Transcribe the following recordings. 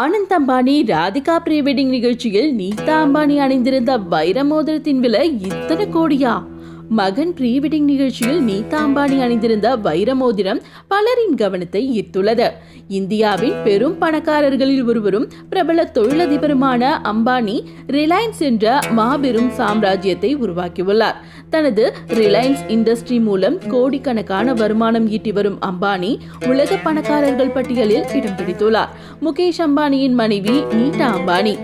Anand Ambani Radhika pre wedding நிகழ்ச்சியில் நீதா அம்பானி அணிந்திருந்த வைர மோதிரத்தின் விலை இத்தனை கோடியா? மகன் ப்ரீ வெட்டிங் நிகழ்ச்சியில் நீதா அம்பானி அணிந்திருந்த வைர மோதிரம் பலரின் கவனத்தை ஈர்த்துள்ளது. இந்தியாவின் பெரும் பணக்காரர்களில் ஒருவரும் பிரபல தொழிலதிபருமான அம்பானி ரிலையன்ஸ் என்ற மாபெரும் சாம்ராஜ்யத்தை உருவாக்கியுள்ளார். தனது ரிலையன்ஸ் இண்டஸ்ட்ரி மூலம் கோடிக்கணக்கான வருமானம் ஈட்டி வரும் அம்பானி உலக பணக்காரர்கள் பட்டியலில் இடம் பிடித்துள்ளார். முகேஷ் அம்பானியின் மனைவி நீட்டா அம்பானி.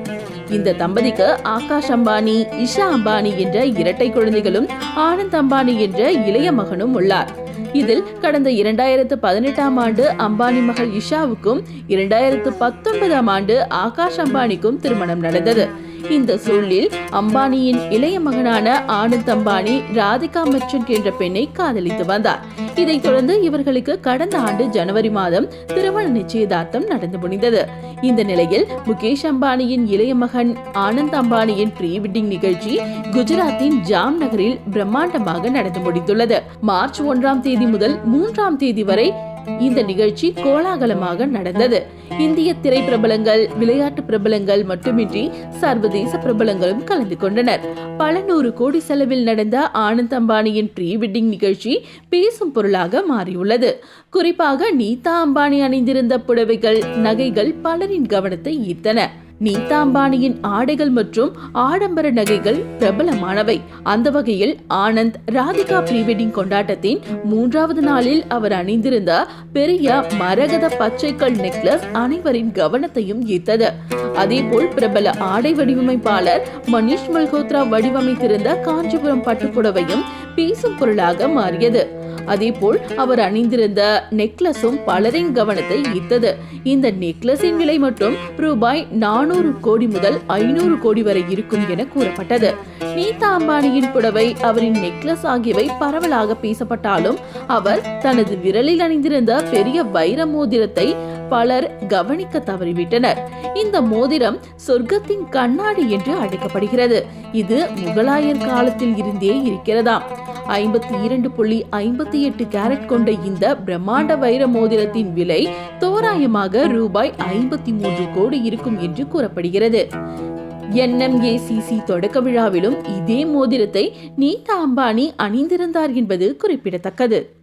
இந்த தம்பதிக்கு ஆகாஷ் அம்பானி இஷா அம்பானி என்ற இரட்டை குழந்தைகளும் ஆனந்த் அம்பானி என்ற இளைய மகனும் உள்ளார். இதில் கடந்த இரண்டாயிரத்து பதினெட்டாம் ஆண்டு அம்பானி மகள் இஷாவுக்கும் இரண்டாயிரத்து பத்தொன்பதாம் ஆண்டு ஆகாஷ் அம்பானிக்கும் திருமணம் நடந்தது. இந்த சூழலில் அம்பானியின் இளைய மகனான ஆனந்த் அம்பானி ராதிகா மெர்ச்சன்ட் என்ற பெண்ணை காதலித்து வந்தார். இதைத் தொடர்ந்து இவர்களுக்கு கடந்த ஆண்டு ஜனவரி மாதம் திருமண நிச்சயதார்த்தம் நடந்து முடிந்தது. இந்த நிலையில் முகேஷ் அம்பானியின் இளைய மகன் ஆனந்த் அம்பானியின் ப்ரீ வெட்டிங் நிகழ்ச்சி குஜராத்தின் ஜாம் நகரில் பிரம்மாண்டமாக நடந்து முடித்துள்ளது மார்ச் ஒன்றாம் தேதி முதல் மூன்றாம் தேதி வரை இந்த நிகழ்ச்சி கோலாகலமாக நடந்தது. இந்திய திரை பிரபலங்கள் விளையாட்டு பிரபலங்கள் மட்டுமின்றி சர்வதேச பிரபலங்களும் கலந்து கொண்டனர். பல நூறு கோடி செலவில் நடந்த ஆனந்த் அம்பானியின் ப்ரீ வெட்டிங் நிகழ்ச்சி பேசும் பொருளாக மாறியுள்ளது. குறிப்பாக நீதா அம்பானி அணிந்திருந்த புடவைகள் நகைகள் பலரின் கவனத்தை ஈர்த்தன. நீதா அம்பானியின் ஆடைகள் மற்றும் ஆடம்பர நகைகள் பிரபலமானவை. அந்த வகையில் ஆனந்த் ராதிகா ப்ரீ வெட்டிங் கொண்டாட்டத்தின் மூன்றாவது நாளில் அவர் அணிந்திருந்த பெரிய மரகத பச்சைக்கல் நெக்லஸ் அனைவரின் கவனத்தையும் ஈர்த்தது. அதேபோல் பிரபல ஆடை வடிவமைப்பாளர் மனிஷ் மல்ஹோத்ரா வடிவமைத்திருந்த காஞ்சிபுரம் பட்டுப்புடவையும் பேசும் பொருளாக மாறியது. அதேபோல் அவர் அணிந்திருந்த நெக்லஸும் பலரின் கவனத்தை ஈர்த்தது. இந்த நெக்லஸின் விலை மட்டும் ரூபாய் நானூறு கோடி முதல் ஐநூறு கோடி வரை இருக்கும் என கூறப்பட்டது. நீதா அம்பானியின் புடவை அவரின் நெக்லஸ் ஆகியவை பரவலாக பேசப்பட்டாலும் அவர் தனது விரலில் அணிந்திருந்த பெரிய வைர மோதிரத்தை பலர் கவனிக்க தவறிவிட்டனர். இந்த மோதிரம் சொர்க்கத்தின் கண்ணாடி என்று அழைக்கப்படுகிறது. இது முகலாயர் காலத்தில் இருந்தே இருக்கிறதாம். ஐம்பத்தி இரண்டு புள்ளி ஐம்பத்தி எட்டு கேரட் கொண்ட இந்த பிரம்மாண்ட வைர மோதிரத்தின் விலை தோராயமாக ரூபாய் ஐம்பத்தி மூன்று கோடி இருக்கும் என்று கூறப்படுகிறது. என்எம்ஏசிசி தொடக்க விழாவிலும் இதே மோதிரத்தை நீதா அம்பானி அணிந்திருந்தார் என்பது குறிப்பிடத்தக்கது.